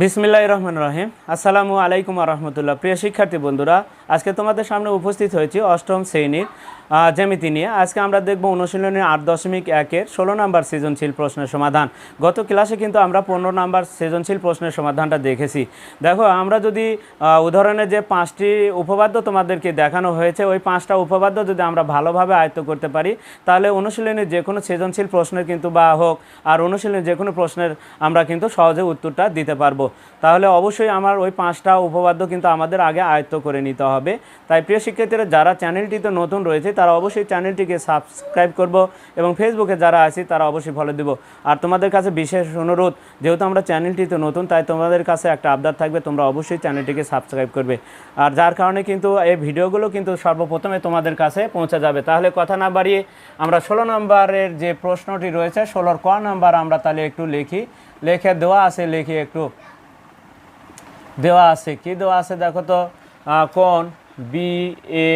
বিসমিল্লাহ রহমান রহিম। আসসালামু আলাইকুম রহমতুল্লাহ। প্রিয় শিক্ষার্থী বন্ধুরা আজকে তোমাদের সামনে উপস্থিত হয়েছি অষ্টম শ্রেণির জ্যামিতি নিয়ে। আজকে আমরা দেখব অনুশীলনের আট দশমিক একের ষোলো নাম্বার সৃজনশীল প্রশ্নের সমাধান। গত ক্লাসে কিন্তু আমরা পনেরো নাম্বার সৃজনশীল প্রশ্নের সমাধানটা দেখেছি। দেখো, আমরা যদি উদাহরণে যে পাঁচটি উপপাদ্য তোমাদেরকে দেখানো হয়েছে, ওই পাঁচটা উপপাদ্য যদি আমরা ভালোভাবে আয়ত্ত করতে পারি, তাহলে অনুশীলনের যে কোনো সৃজনশীল প্রশ্নের কিন্তু বা হোক, আর অনুশীলনের যে কোনো প্রশ্নের আমরা কিন্তু সহজে উত্তরটা দিতে পারব। তাহলে অবশ্যই আমার ওই পাঁচটা উপপাদ্য কিন্তু আমাদের আগে আয়ত্ত করে নিতে হবে। তাই প্রিয় শিক্ষার্থীরা, যারা চ্যানেলটিতে নতুন রয়েছে, তারা অবশ্যই চ্যানেলটিকে সাবস্ক্রাইব করব এবং ফেসবুকে যারা আছি, তারা অবশ্যই ফলো দেব। আর তোমাদের কাছে বিশেষ অনুরোধ, যেহেতু আমরা চ্যানেলটিতে নতুন, তাই তোমাদের কাছে একটা আবদার থাকবে, তোমরা অবশ্যই চ্যানেলটিকে সাবস্ক্রাইব করবে। আর যার কারণে কিন্তু এই ভিডিওগুলো কিন্তু সর্বপ্রথমে তোমাদের কাছে পৌঁছে যাবে। তাহলে কথা না বাড়িয়ে আমরা ষোলো নম্বরের যে প্রশ্নটি রয়েছে, ষোলোর ক নাম্বার আমরা তাহলে একটু লিখি। লেখে দেওয়া আছে, লিখি একটু। দেওয়া আছে, কি দেওয়া আছে দেখো তো? কোণ বি এ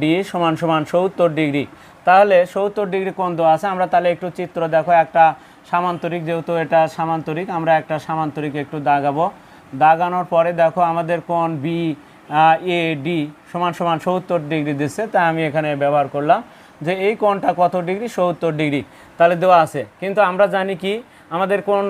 ডি সমান সমান সত্তর ডিগ্রি। তাহলে সত্তর ডিগ্রি কোণ দেওয়া আছে, আমরা তাহলে একটু চিত্র দেখো, একটা সামান্তরিক যেহেতু এটা সামান্তরিক, আমরা একটা সামান্তরিক একটু দাগাবো। দাগানোর পরে দেখো আমাদের কোণ বি এ ডি সমান সমান সত্তর ডিগ্রি দিচ্ছে, তাই আমি এখানে ব্যবহার করলাম যে এই কোণটা কত ডিগ্রি? সত্তর ডিগ্রি। তাহলে দেওয়া আছে। কিন্তু আমরা জানি কি আমাদের কোন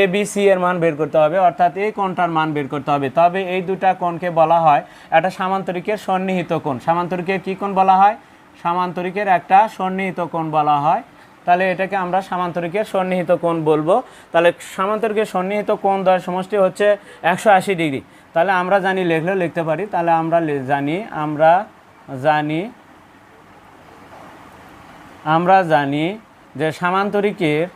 এ বি সি এর মান বের করতে হবে, অর্থাৎ এই কোণটার মান বের করতে হবে। তবে এই দুটা কোণকে বলা হয় একটা সামান্তরিকের সন্নিহিত কোণ। সামান্তরিকের কি কোণ বলা হয়? সামান্তরিকের একটা সন্নিহিত কোণ বলা হয়। তাহলে এটাকে আমরা সামান্তরিকের সন্নিহিত কোণ বলব। তাহলে সামান্তরিকের সন্নিহিত কোণ দ্বয়ের সমষ্টি হচ্ছে একশো আশি ডিগ্রি। তাহলে আমরা জানি লিখলেও লিখতে পারি। তাহলে আমরা জানি আমরা জানি আমরা জানি যে সামান্তরিকের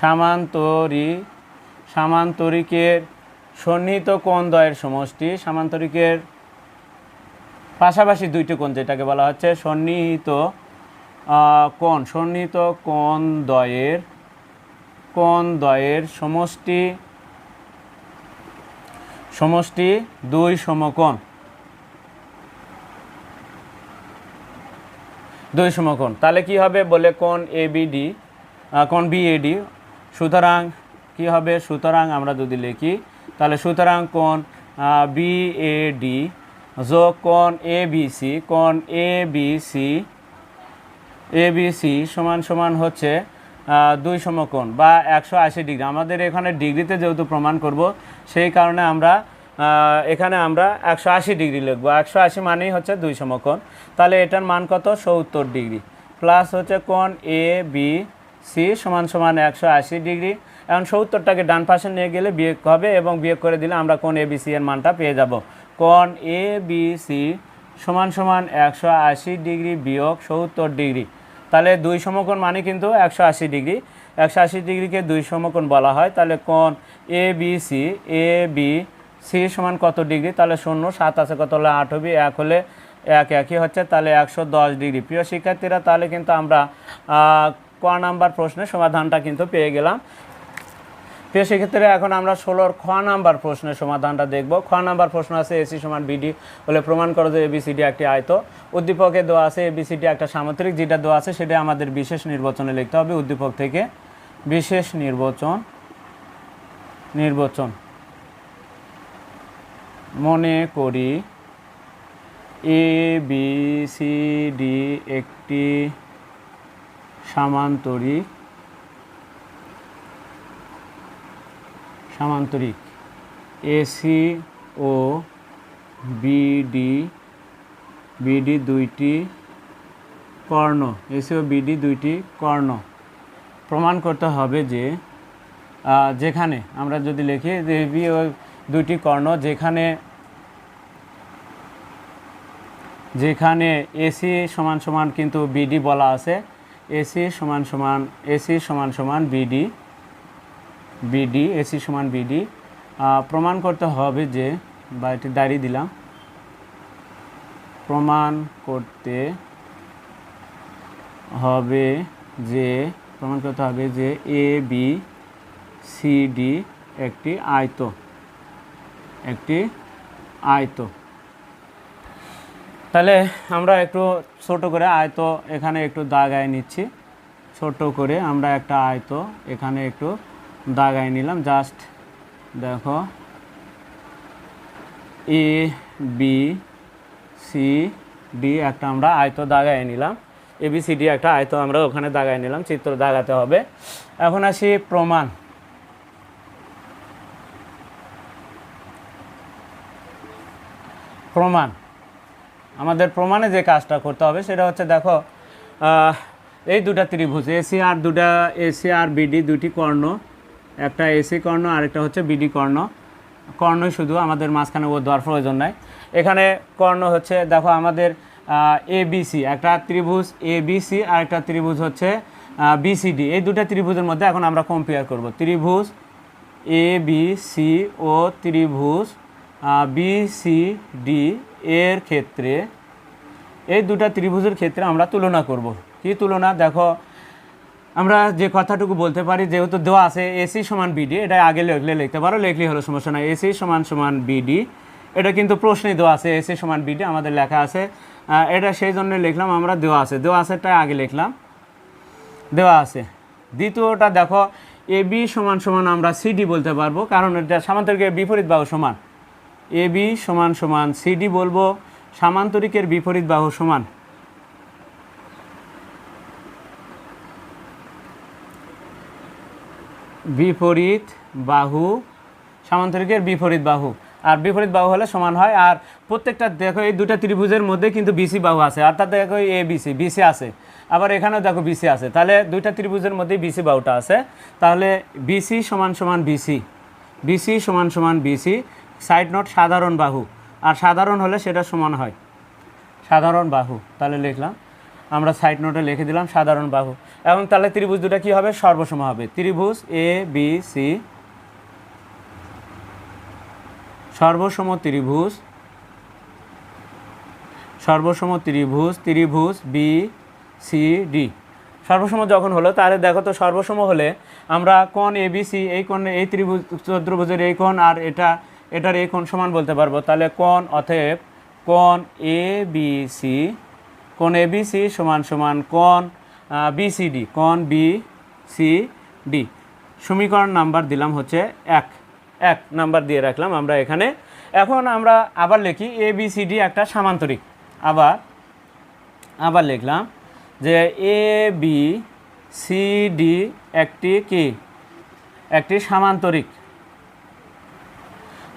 সামান্তরি, সামান্তরিকের সন্নিহিত কোণ দ্বয়ের সমষ্টি, সামান্তরিকের পাশাপাশি দুইটি কোণ যেটাকে বলা হচ্ছে সন্নিহিত কোণ সন্নিহিত কোণ দ্বয়ের কোণ দ্বয়ের সমষ্টি সমষ্টি দুই সমকোণ। দুই সমকোণ। তাহলে কি হবে? বলে কোণ এ বিডি কোণ বিএডি সুতরাং কি হবে? সুতরাং আমরা যদি লিখি, তাহলে সুতরাং কোণ বিএডি যোগ কোন এ বিসি কোণ এ বিসি এ বিসি সমান সমান হচ্ছে দুই সমকোণ বা একশো আশি ডিগ্রি। আমাদের এখানে ডিগ্রিতে যেহেতু প্রমাণ করব, সেই কারণে আমরা এখানে আমরা একশো আশি ডিগ্রি লিখব। একশো আশি মানেই হচ্ছে দুই সমকোণ। তাহলে এটার মান কত? সত্তর ডিগ্রি। প্লাস হচ্ছে কোন এ বি সি সমান সমান একশো আশি ডিগ্রি। এখন সত্তরটাকে ডান পাশে নিয়ে গেলে বিয়োগ হবে এবং বিয়োগ করে দিলে আমরা কোন এ বি সি এর মানটা পেয়ে যাব। কোন এ বি সি সমান সমান একশো আশি ডিগ্রি বিয়োগ সত্তর ডিগ্রি। তাহলে দুই সমকোণ মানে কিন্তু একশো আশি ডিগ্রি। একশো আশি ডিগ্রিকে দুই সমকোণ বলা হয়। তাহলে কোন A B C A B C সমান কত ডিগ্রি? তাহলে শূন্য, সাত আছে, কত হলে আট হবে? এক হলে এক, একই হচ্ছে। তাহলে একশো দশ ডিগ্রি। প্রিয় শিক্ষার্থীরা, তাহলে কিন্তু আমরা ক নাম্বার প্রশ্নের সমাধানটা কিন্তু পেয়ে গেলাম। প্রিয় সেক্ষেত্রে এখন আমরা ষোলোর খ নাম্বার প্রশ্নের সমাধানটা দেখব। খ নাম্বার প্রশ্ন আছে এসি সমান বিডি হলে প্রমাণ করো যে এবিসিডি একটি আয়ত। উদ্দীপকে দেওয়া আছে এবিসিডি একটা সামুদ্রিক, যেটা দেওয়া আছে সেটা আমাদের বিশেষ নির্বাচনে লিখতে হবে। উদ্দীপক থেকে বিশেষ নির্বাচন নির্বাচন। মনে করি এ বি সি ডি একটি সামান্তরিক সামান্তরিক এসি ও বিডি বিডি দুইটি কর্ণ এসি ও বিডি দুইটি কর্ণ। প্রমাণ করতে হবে যে যেখানে আমরা যদি লিখি যে বি ও দুইটি কর্ণ, যেখানে যেখানে এসি সমান সমান কিন্তু বিডি বলা আছে এসি সমান সমান, এসি সমান সমান বিডি বিডি, এসি সমান বিডি। প্রমাণ করতে হবে যে, বা এটি দাঁড়িয়ে দিলাম। প্রমাণ করতে হবে যে, প্রমাণ করতে হবে যে এ, বি, সি, ডি একটি আয়ত একটি আয়ত। তাহলে আমরা একটু ছোট করে আয়ত এখানে একটু দাগায় নিচ্ছি। ছোট করে আমরা একটা আয়ত এখানে একটু দাগায় নিলাম। জাস্ট দেখো। এ, বি, সি, ডি একটা আমরা আয়ত দাগাই নিলাম। এ, বি, সি, ডি একটা আয়ত আমরা ওখানে দাগায় নিলাম। চিত্র দাগাতে হবে। এখন আসি প্রমাণ। প্রমাণ। আমাদের প্রমাণে যে কাজটা করতে হবে সেটা হচ্ছে দেখো এই দুটা ত্রিভুজ এসি আর দুটা এসি আর বিডি দুটি কর্ণ, একটা এসি কর্ণ, আরেকটা হচ্ছে বিডি কর্ণ। কর্ণই শুধু আমাদের মাঝখানে ও দেওয়ার প্রয়োজন নাই। এখানে কর্ণ হচ্ছে দেখো আমাদের এ বিসি একটা ত্রিভুজ এ বিসি আর একটা ত্রিভুজ হচ্ছে বিসিডি এই দুটা ত্রিভুজের মধ্যে এখন আমরা কম্পেয়ার করব। ত্রিভুজ এ বি সি ও ত্রিভুজ বি সি ডি এর ক্ষেত্রে, এই দুটা ত্রিভুজের ক্ষেত্রে আমরা তুলনা করব। কি তুলনা? দেখো, আমরা যে কথাটুকু বলতে পারি, যেহেতু দেওয়া আছে এসি সমান বিডি এটা আগে লিখলে লিখতে পারো লিখলে হলো সমস্যা না এসি সমান সমান বিডি এটা কিন্তু প্রশ্নে দেওয়া আছে এসি সমান বিডি আমাদের লেখা আছে। এটা সেই জন্য লিখলাম, আমরা দেওয়া আছে। দেওয়া আছেটা আগে লিখলাম। দেওয়া আছে। দ্বিতীয়টা দেখো এ বি সমান সমান আমরা সিডি বলতে পারব, কারণ এটা সামান্তরিকের বিপরীত বাহু সমান। এ বি সমান সমান সিডি বলব, সামান্তরিকের বিপরীত বাহু সমান। বিপরীত বাহু, সামান্তরিকের বিপরীত বাহু। আর বিপরীত বাহু হলে সমান হয়, আর প্রত্যেকটা দেখো এই দুটা ত্রিভুজের মধ্যে কিন্তু বিসি বাহু আছে। অর্থাৎ দেখো এ বিসি বিসি আছে। আবার এখানেও দেখো বিসি আছে। তাহলে দুইটা ত্রিভুজের মধ্যে বিসি বাহুটা আছে। তাহলে বিসি সমান সমান বিসি বিসি সমান সমান বিসি সাইড নোট সাধারণ বাহু। আর সাধারণ হলে সেটা সমান হয়। সাধারণ বাহু। তাহলে লিখলাম, আমরা সাইড নোটে লিখে দিলাম সাধারণ বাহু। এবং তাহলে ত্রিভুজ দুটা কি হবে? সর্বসম হবে। ত্রিভুজ এ বি সি সর্বসম ত্রিভুজ সর্বসম ত্রিভুজ ত্রিভুজ বি সি ডি সর্বসম যখন হলো, তাহলে দেখো তো সর্বসম হলে আমরা কোন এ বি সি এই কোন এই ত্রিভুজ, চতুর্ভুজের এই কোণ আর এটা এটার এই কোণ সমান বলতে পারব। তাহলে কোণ অতএব কোণ এ বি সি কোণ এ বি সি সমান সমান কোণ বি সি ডি কোণ বি সি ডি সমীকরণ নাম্বার দিলাম হচ্ছে এক। এক নাম্বার দিয়ে রাখলাম আমরা এখানে। এখন আমরা আবার লিখি এ বি সি ডি একটা সামান্তরিক। আবার আবার লিখলাম যে এ বি সি ডি একটি কি? একটি সামান্তরিক।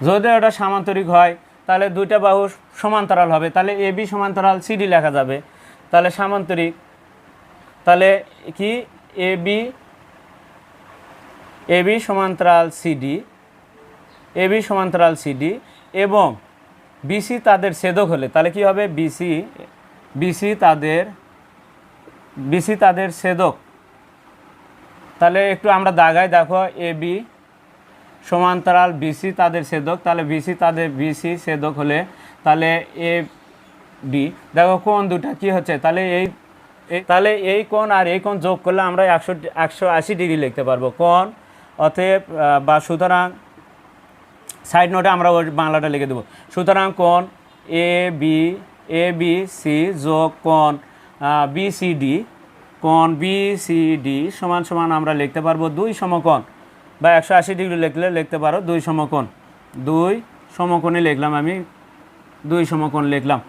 যদি ওটা সামান্তরিক হয়, তাহলে দুইটা বাহু সমান্তরাল হবে। তাহলে এ বি সমান্তরাল সিডি লেখা যাবে। তাহলে সামান্তরিক, তাহলে কি? এ বি এ বি সমান্তরাল সিডি এ বি সমান্তরাল সিডি এবং বিসি তাদের ছেদক হলে, তাহলে কি হবে? বিসি বিসি তাদের বিসি তাদের ছেদক। তাহলে একটু আমরা দাগাই, দেখো এ বি সমান্তরাল বিসি তাদের ছেদক, তাহলে বিসি তাদের বিসি ছেদক হলে তাহলে এ বি দেখো কোন দুটা, কি হচ্ছে? তাহলে এই তাহলে এই কোণ আর এই কোণ যোগ করলে আমরা একশো একশো আশি ডিগ্রি লিখতে পারব। কোণ, অতএব বা সুতরাং, সাইড নোটে আমরা ওই বাংলাটা লিখে দেবো। সুতরাং কোণ A B A B C যোগ কোণ বি সি ডি কোণ বি সি ডি সমান সমান আমরা লিখতে পারব দুই সমকোণ। বা একশো আশি ডিগ্রি লিখলে লিখতে পারো দুই সমকোণ। দুই সমকোণে লিখলাম আমি। দুই সমকোণ লিখলাম।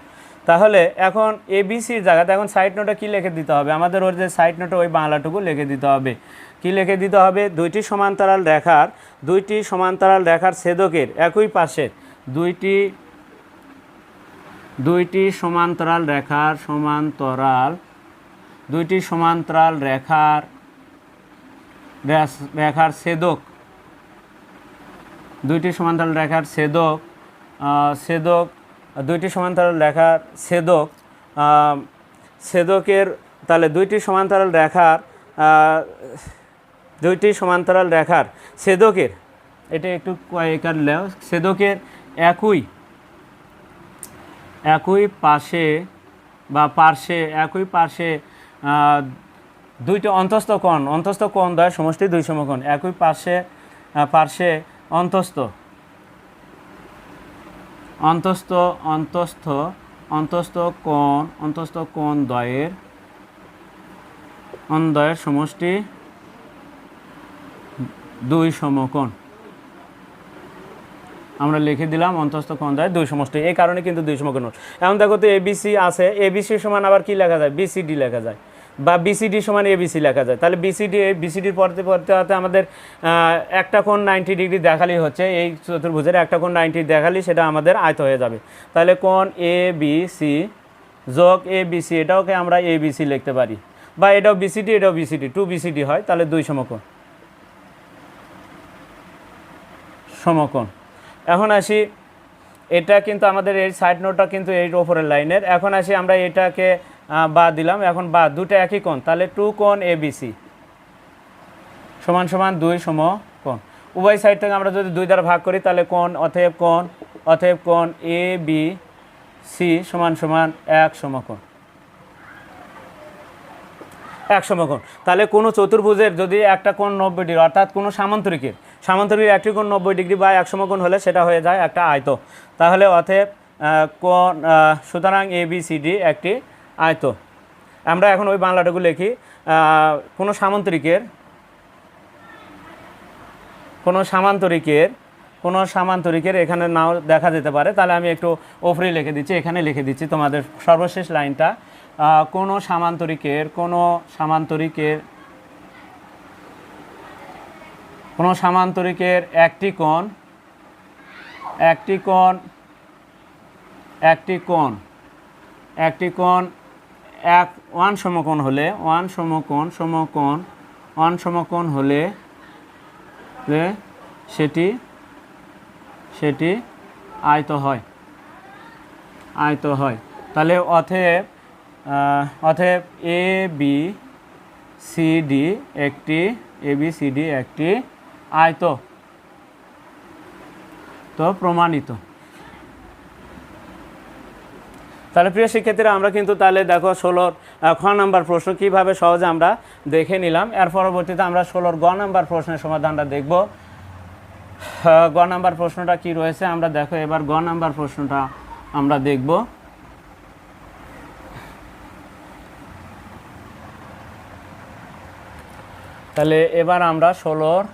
তাহলে এখন এবিসির জায়গাতে এখন সাইড নোটে কী লিখে দিতে হবে? আমাদের ওর যে সাইড নোটে ওই বাংলাটুকু লিখে দিতে হবে। কি লিখে দিতে হবে? দুইটি সমান্তরাল রেখার, দুইটি সমান্তরাল রেখার ছেদকের একই পাশে। দুইটি দুইটি সমান্তরাল রেখার সমান্তরাল, দুইটি সমান্তরাল রেখার রেখার ছেদক। দুইটি সমান্তরাল রেখার ছেদক ছেদক, দুইটি সমান্তরাল রেখার ছেদক ছেদকের, তাহলে দুইটি সমান্তরাল রেখার দুইটি সমান্তরাল রেখার ছেদকের, এটা একটু কয়েকার লেও, ছেদকের একই একই পাশে বা পার্শ্বে, একই পার্শ্বে দুইটি অন্তস্থ কোণ অন্তস্থ কোণ দ্বয় সমষ্টি দুই সমকোণ একই আহ, পার্শ্বে অন্তস্থ। অন্তস্থ অন্তস্থ অন্তস্থ কোণ অন্তস্থ কোণ দ্বয়ের অন্দয়ের সমষ্টি দুই সমকোণ। আমরা লিখে দিলাম অন্তস্থ কোণ দ্বয় দুই সমষ্টি এই কারণে কিন্তু দুই সমকোণ। এখন দেখো তো এবিসি আছে এবিসি সমান আবার কি লেখা যায়? বিসিডি লেখা যায়। বা বিসিডি সমান এবিসি লেখা যায়। তাহলে বিসিডি বিসিডির পড়তে পড়তে হতে আমাদের একটা কোণ নাইনটি ডিগ্রি দেখালেই হচ্ছে। এই চতুর্ভুজের একটা কোণ নাইনটি দেখালেই সেটা আমাদের আয়ত হয়ে যাবে। তাহলে কোণ এ বি সি যোগ এ বিসি এটাওকে আমরা এ বিসি লিখতে পারি। বা এটাও বিসিডি এটাও বিসিডি টু বিসিডি হয়, তাহলে দুই সমকোণ। সমকোণ। এখন আসি, এটা কিন্তু আমাদের এই সাইড নোটটা কিন্তু এই ওপরের লাইনের। এখন আসি আমরা এটাকে বা দিলাম এখন বা দুটা একই কোণ তাহলে টু কোণ এ বিসি সমান সমান দুই সম কোণ উভয় সাইড থেকে আমরা যদি দুই দ্বারা ভাগ করি তাহলে কোণ অতএব কোণ অতএব কোণ এ বি সি সমান সমান এক সমকোণ। এক সমকোণ। তাহলে কোনো চতুর্ভুজের যদি একটা কোণ নব্বই ডিগ্রি অর্থাৎ কোনো সামান্তরিকের সামান্তরিকের একটি কোণ নব্বই ডিগ্রি বা এক সমকোণ হলে সেটা হয়ে যায় একটা আয়ত। তাহলে আহ, কোণ সুতরাং এ বি সি ডি একটি আয়ত আমরা এখন ওই বাংলাটুকু লিখি কোনো সামান্তরিকের কোনো সামান্তরিকের কোনো সামান্তরিকের এখানে নাও দেখা যেতে পারে। তাহলে আমি একটু ওপরে লিখে দিচ্ছি, এখানে লিখে দিচ্ছি তোমাদের সর্বশেষ লাইনটা। কোনো সামান্তরিকের কোনো সামান্তরিকের কোনো সামান্তরিকের একটি কোণ একটি কোণ একটি কোণ একটি কোণ এক, ওয়ান সমকোণ হলে, ওয়ান সমকোণ সমকোণ, ওয়ান সমকোণ হলে সেটি সেটি আয়ত হয়। আয়ত হয়। তাহলে অথেব অথেব এ বি সি ডি একটি এ বি সি ডি একটি আয়ত। তো প্রমাণিত। তাহলে প্রিয় শিক্ষার্থীরা, আমরা কিন্তু তাহলে দেখো ষোলোর খ নাম্বার প্রশ্ন কীভাবে সহজে আমরা দেখে নিলাম। এর পরবর্তীতে আমরা ষোলোর গ নাম্বার প্রশ্নের সমাধানটা দেখব। গ নাম্বার প্রশ্নটা কি রয়েছে? আমরা দেখো, এবার গ নাম্বার প্রশ্নটা আমরা দেখব। তাহলে এবার আমরা ষোলোর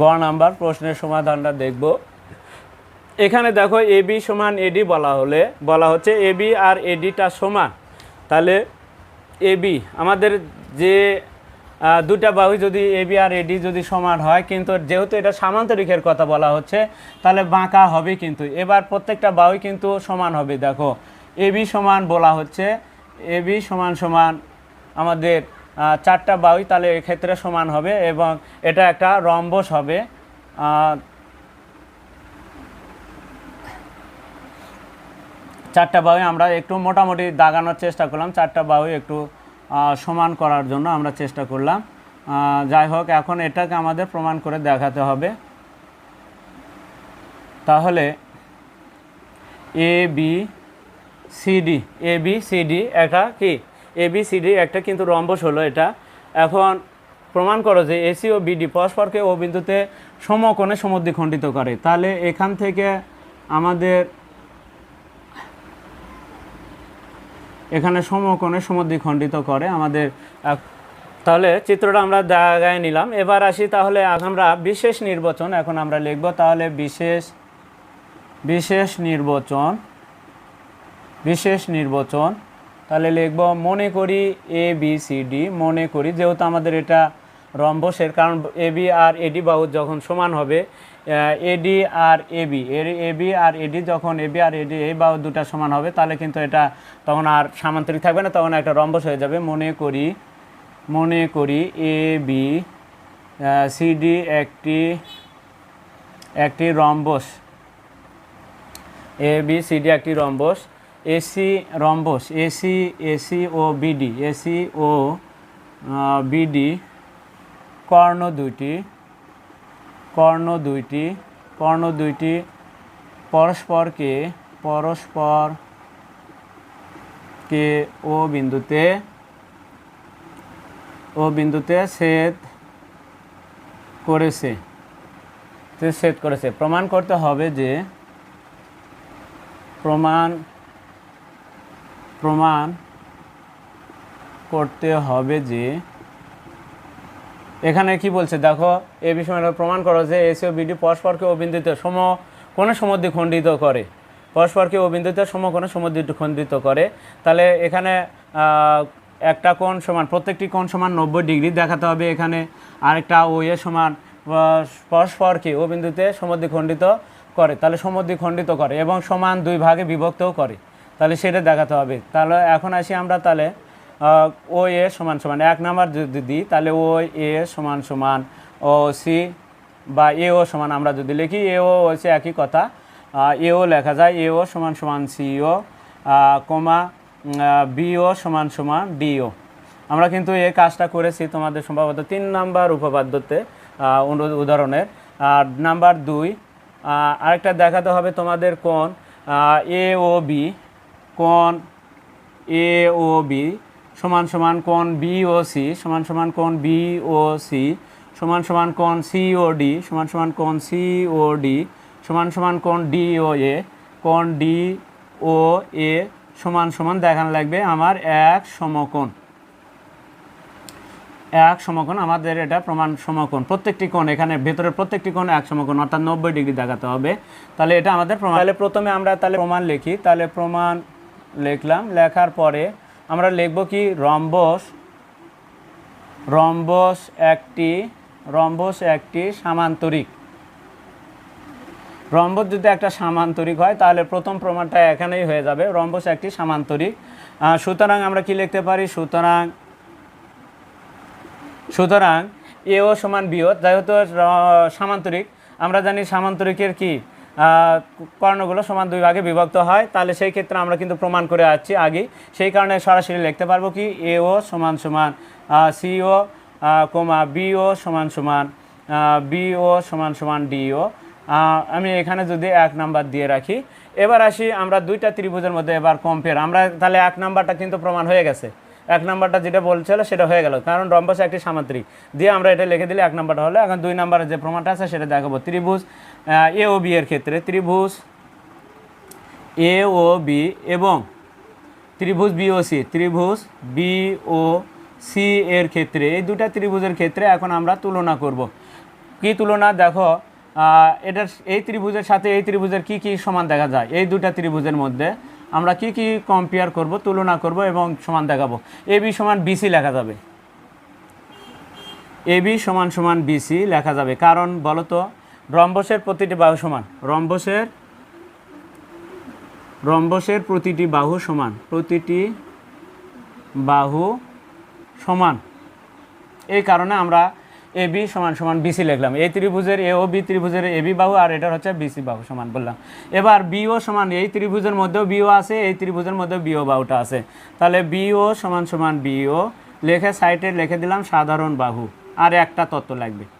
গ নাম্বার প্রশ্নের সমাধানটা দেখব। এখানে দেখো এবি সমান এডি বলা হলে, বলা হচ্ছে এবি আর এডিটা সমান। তাহলে এবি আমাদের যে দুটা বাহু যদি এবি আর এডি যদি সমান হয়, কিন্তু যেহেতু এটা সামান্তরিকের কথা বলা হচ্ছে, তাহলে বাঁকা হবে কিন্তু। এবার প্রত্যেকটা বাহুই কিন্তু সমান হবে, দেখো। এবি সমান বলা হচ্ছে এবি সমান সমান আমাদের চারটা বাহুই তাহলে এক্ষেত্রে সমান হবে এবং এটা একটা রম্বস হবে। চারটা বাহু আমরা একটু মোটামুটি দাগানোর চেষ্টা করলাম, চারটা বাহু একটু সমান করার জন্য আমরা চেষ্টা করলাম। যাই হোক, এখন এটাকে আমাদের প্রমাণ করে দেখাতে হবে। তাহলে A B CD A B CD একটা কি? এ বি সিডি একটা কিন্তু রম্বস হলো এটা। এখন প্রমাণ করো যে এসি ও বিডি পরস্পরকে ও বিন্দুতে সমকোণে সমদ্বিখণ্ডিত করে। তাহলে এখান থেকে আমাদের এখানে সমকোণে সমদ্বিখণ্ডিত করে আমাদের তাহলে চিত্রটা আমরা দেখায় নিলাম। এবার আসি তাহলে আমরা বিশেষ নির্বাচন এখন আমরা লিখব, তাহলে বিশেষ বিশেষ নির্বাচন বিশেষ নির্বাচন, তাহলে লিখব মনে করি এ বি সি ডি মনে করি, যেহেতু আমাদের এটা রম্বসের, কারণ এবি আর এডি বাহু যখন সমান হবে এডি আর এবি এর এবি আর এডি যখন এবি আর এডি এই বা দুটা সমান হবে, তাহলে কিন্তু এটা তখন আর সামান্তরিক থাকবে না, তখন একটা রম্বস হয়ে যাবে। মনে করি মনে করি এ বি সিডি একটি একটি rhombus. A B C D একটি rhombus. AC rhombus. AC AC ও বিডি এসি ও বিডি কর্ণ দুইটি। কর্ণ দুইটি কর্ণ দুইটি পরস্পরকে পরস্পর কে ও বিন্দুতে ও বিন্দুতে ছেদ করেছে। ছেদ করেছে। প্রমাণ করতে হবে যে প্রমাণ প্রমাণ করতে হবে যে এখানে কি বলছে? দেখো, এ বিষয়ে প্রমাণ করো যে এসিও, বিডি, পরস্পরকে অবিন্দিত সম, কোনো সমুদ্র খণ্ডিত করে। পরস্পরকে অবিন্দিত সম, কোনো সমুদ্র খণ্ডিত করে। তাহলে এখানে একটা কোণ সমান, প্রত্যেকটি কোণ সমান নব্বই ডিগ্রি দেখাতে হবে এখানে। আরেকটা ও এ সমান পরস্পরকে ও বিন্দুতে সমুদ্র খণ্ডিত করে। তাহলে সমুদ্র খণ্ডিত করে এবং সমান দুই ভাগে বিভক্তও করে। তাহলে সেটা দেখাতে হবে। তাহলে এখন আসি আমরা তাহলে ও এ সমান সমান এক নাম্বার যদি দিই তাহলে ও এ সমান সমান ও সি বা এ ও সমান আমরা যদি লিখি, এ ও হচ্ছে একই কথা। এ ও লেখা যায় এ ও সমান সমান সিও কমা বিও সমান সমান ডিও আমরা কিন্তু এই কাজটা করেছি তোমাদের সম্ভবত তিন নাম্বার উপপাদ্যতে উদাহরণের। আর নাম্বার দুই আরেকটা দেখাতে হবে তোমাদের কোন এ ও বি কোন এ ও বি সমান সমান কোন বি ও সি সমান সমান কোন বি ও সি সমান সমান কোন সি ও ডি সমান সমান কোন সি ও ডি সমান সমান কোন ডি ও এ কোন ডি ও এ সমান সমান দেখানো লাগবে আমার এক সমকোণ। এক সমকোণ আমাদের এটা প্রমাণ সমকোণ। প্রত্যেকটি কোণ এখানে ভেতরের প্রত্যেকটি কোণ এক সমকোণ, অর্থাৎ নব্বই ডিগ্রি দেখাতে হবে। তাহলে এটা আমাদের প্রমাণ তাহলে প্রথমে আমরা তাহলে প্রমাণ লিখি। তাহলে প্রমাণ লিখলাম। লেখার পরে আমরা লিখব কি? রম্বস রম্বস একটি রম্বস একটি সামান্তরিক। রম্বস যদি একটা সামান্তরিক হয়, তাহলে প্রথম প্রমাণটা এখানেই হয়ে যাবে। রম্বস একটি সামান্তরিক। সুতরাং আমরা কি লিখতে পারি? সুতরাং সুতরাং এও সমান বিও যেহেতু সামান্তরিক। আমরা জানি সামান্তরিকের কি? কর্ণগুলো সমান দুই ভাগে বিভক্ত হয়। তাহলে সেই ক্ষেত্রে আমরা কিন্তু প্রমাণ করে আসছি আগে। সেই কারণে সরাসরি লিখতে পারব কি, এও সমান সমান সিও কমা বিও সমান সমান বিও সমান সমান ডিও। আমি এখানে যদি এক নাম্বার দিয়ে রাখি, এবার আসি আমরা দুইটা ত্রিভুজের মধ্যে এবার কম্পেয়ার আমরা তাহলে এক নাম্বারটা কিন্তু প্রমাণ হয়ে গেছে। এক নাম্বারটা যেটা বলছিল সেটা হয়ে গেল, কারণ রম্বস একটি সামান্তরিক দিয়ে আমরা এটা লিখে দিলে এক নাম্বারটা হলো, এখন দুই নাম্বারের যে প্রমাণটা আছে সেটা দেখাবো। ত্রিভুজ এ ও বি এর ক্ষেত্রে ত্রিভুজ এ ও বি এবং ত্রিভুজ বি ও সি ত্রিভুজ বি ও সি এর ক্ষেত্রে, এই দুটা ত্রিভুজের ক্ষেত্রে এখন আমরা তুলনা করব। কি তুলনা? দেখো এটার এই ত্রিভুজের সাথে এই ত্রিভুজের কি কি সমান দেখা যায়? এই দুটা ত্রিভুজের মধ্যে আমরা কি কি কম্পেয়ার করব, তুলনা করব এবং সমান দেখাবো। এ বি সমান বিসি লেখা যাবে। এ বি সমান সমান বিসি লেখা যাবে। কারণ বলতো রম্বসের প্রতিটি বাহু সমান। রম্বসের রম্বসের প্রতিটি বাহু সমান। প্রতিটি বাহু সমান। এই কারণে আমরা এ, বি সমান সমান বিসি লিখলাম। এই ত্রিভুজের এ ও বি ত্রিভুজের এ বি বাহু আর এটার হচ্ছে বিসি বাহু সমান বললাম। এবার বিও সমান, এই ত্রিভুজের মধ্যেও বিও আছে, এই ত্রিভুজের মধ্যেও বিও বাহুটা আছে। তাহলে বিও সমান সমান বিও লেখে সাইটে লিখে দিলাম সাধারণ বাহু। আর একটা তত্ত্ব লাগবে।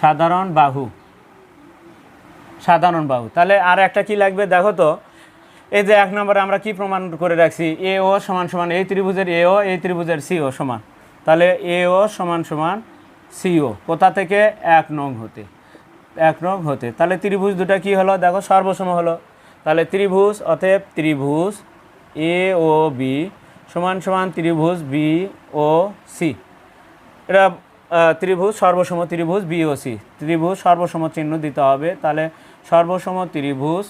সাধারণ বাহু। সাধারণ বাহু। তাহলে আর একটা কি লাগবে? দেখো তো, এই যে এক নম্বরে আমরা কি প্রমাণ করে রাখছি? এ ও সমান সমান এই ত্রিভুজের এ ও, এই ত্রিভুজের সিও সমান। তাহলে এ ও সমান সমান সিও কোথা থেকে? এক নং হতে। এক নং হতে। তাহলে ত্রিভুজ দুটা কি হলো? দেখো, সর্বসম হলো। তাহলে ত্রিভুজ অতএব ত্রিভুজ এ ও বি সমান সমান ত্রিভুজ বি ও সি। এটা ত্রিভুজ, সর্বসম ত্রিভুজ বিওসি ত্রিভুজ, সর্বসম চিহ্ন দিতে হবে। তাহলে সর্বসম ত্রিভুজ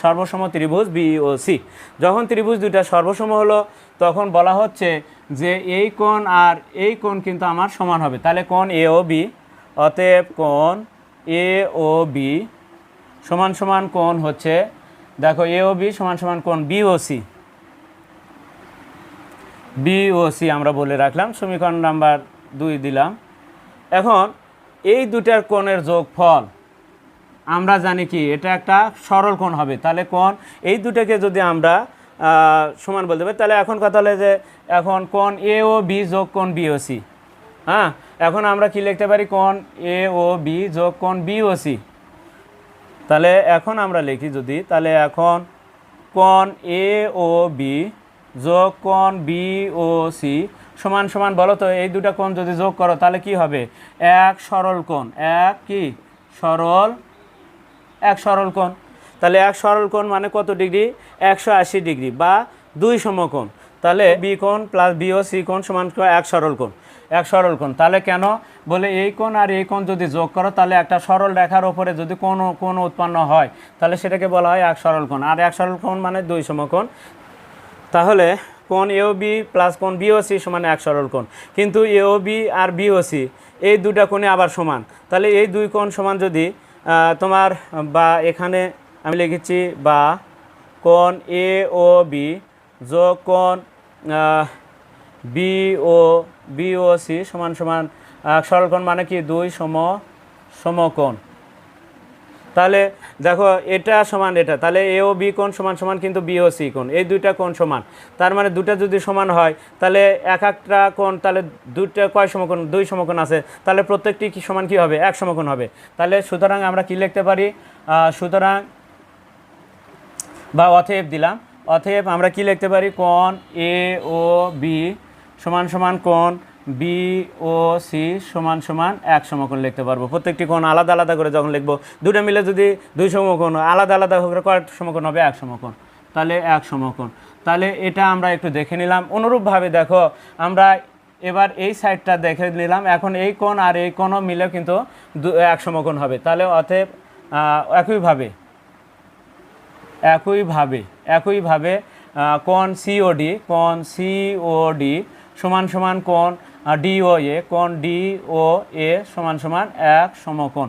সর্বসম ত্রিভুজ বিওসি যখন ত্রিভুজ দুইটা সর্বসম হলো, তখন বলা হচ্ছে যে এই কোণ আর এই কোণ কিন্তু আমার সমান হবে। তাহলে কোণ এ ও বি অতএব কোণ এ ও বি সমান সমান কোণ হচ্ছে, দেখো এ ও বি সমান সমান কোণ বিওসি বিওসি আমরা বলে রাখলাম। সমীকরণ নাম্বার দুই দিলাম। এখন এই দুটার কোণের যোগফল, আমরা জানি কি, এটা একটা সরল কোণ হবে। তাহলে কোণ, এই দুটাকে যদি আমরা সমান বলতে পারি, তাহলে এখন কথা হলে যে এখন কোণ এ ও বি যোগ কোণ বিওসি হ্যাঁ? এখন আমরা কি লিখতে পারি? কোণ এ ও বি যোগ কোণ বিওসি তাহলে এখন আমরা লিখি যদি, তাহলে এখন কোণ এ ও বি যোগ কোণ সি সমান সমান বলো তো, এই দুটা কোণ যদি যোগ করো, তাহলে কি হবে? এক সরল কোণ। এক কি? সরল। এক সরল কোণ। তাহলে এক সরল কোণ মানে কত ডিগ্রি? একশো আশি ডিগ্রি বা দুই সমকোণ। তাহলে বি কোণ প্লাস বি ও সি কোণ সমান এক সরল কোণ। এক সরল কোণ। তাহলে কেন? বলে এই কোণ আর এই কোণ যদি যোগ করো, তাহলে একটা সরল রেখার ওপরে যদি কোনো কোণ উৎপন্ন হয়, তাহলে সেটাকে বলা হয় এক সরল কোণ। আর এক সরল কোণ মানে দুই সমকোণ। তাহলে কোণ এও বি প্লাস কোণ বিওসি সমান এক সরল কোণ। কিন্তু এও বি আর বিওসি এই দুটা কোণে আবার সমান। তাহলে এই দুই কোণ সমান যদি তোমার, বা এখানে আমি লিখেছি বা কোন এ ও বি যোগ কোন বি ও বিওসি সমান সমান সরল কোণ মানে কি? দুই সম, সমকোণ। তাহলে দেখো এটা সমান এটা, তাহলে এ ও বি কোণ সমান সমান কিন্তু বি ও সি কোণ, এই দুইটা কোণ সমান। তার মানে দুটা যদি সমান হয়, তাহলে এক একটা কোণ, তাহলে দুইটা কয় সমকোণ, দুই সমকোণ আছে, তাহলে প্রত্যেকটি কি সমান কি হবে? এক সমকোণ হবে। তাহলে সুতরাং আমরা কি লিখতে পারি? সুতরাং বা অথেব দিলাম অথেব আমরা কি লিখতে পারি? কোণ এ ও বি সমান সমান কোণ বি ও সি সমান সমান এক সমকোণ লিখতে পারব। প্রত্যেকটি কোণ আলাদা আলাদা করে যখন লিখব দুটো মিলে যদি দুই সমকোণ, আলাদা আলাদা করে কয়েক সমকোণ হবে এক সমকোণ। তাহলে এক সমকোণ। তাহলে এটা আমরা একটু দেখে নিলাম। অনুরূপভাবে দেখো, আমরা এবার এই সাইডটা দেখে নিলাম। এখন এই কোণ আর এই কোণও মিলে কিন্তু এক সমকোণ হবে। তাহলে অতএব একইভাবে একইভাবে একইভাবে কোণ সিওডি কোণ সিওডি সমান সমান কোণ ডিও এ কোণ ডিও এ সমান সমান এক সমকোণ।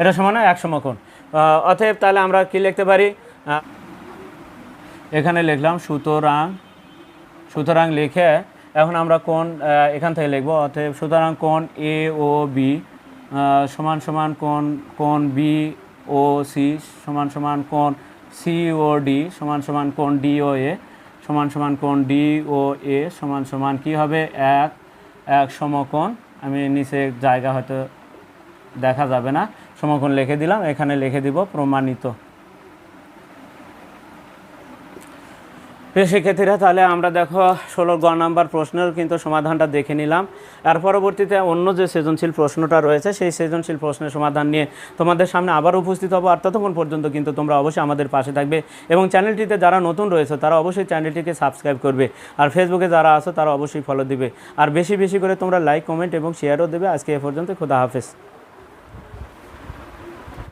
এটা সমান এক সমকোণ। অতএব তাহলে আমরা কি লিখতে পারি? এখানে লিখলাম সুতরাং সুতরাং লিখে এখন আমরা কোন এখান থেকে লিখব। অতএব সুতরাং কোন এ ও বি সমান সমান কোন কোন বি ও সি সমান সমান কোন সি ও ডি সমান সমান কোন ডি ও এ সমান সমান কোণ ডি ও এ সমান সমান কি হবে? এক এক সমকোণ। আমি নিচে জায়গা হয়তো দেখা যাবে না। সমকোণ লিখে দিলাম, এখানে লিখে দিব প্রমাণিত। প্রিয় শিক্ষার্থীরা, তাহলে আমরা দেখো ষোলো গ নাম্বার প্রশ্নের কিন্তু সমাধানটা দেখে নিলাম। আর পরবর্তীতে অন্য যে সৃজনশীল প্রশ্নটা রয়েছে, সেই সৃজনশীল প্রশ্নের সমাধান নিয়ে তোমাদের সামনে আবার উপস্থিত হব। আর ততক্ষণ পর্যন্ত কিন্তু তোমরা অবশ্যই আমাদের পাশে থাকবে এবং চ্যানেলটিতে যারা নতুন রয়েছে, তারা অবশ্যই চ্যানেলটিকে সাবস্ক্রাইব করবে। আর ফেসবুকে যারা আছো, তারা অবশ্যই ফলো দিবে। আর বেশি বেশি করে তোমরা লাইক কমেন্ট এবং শেয়ারও দেবে। আজকে এ পর্যন্ত খোদা হাফেজ।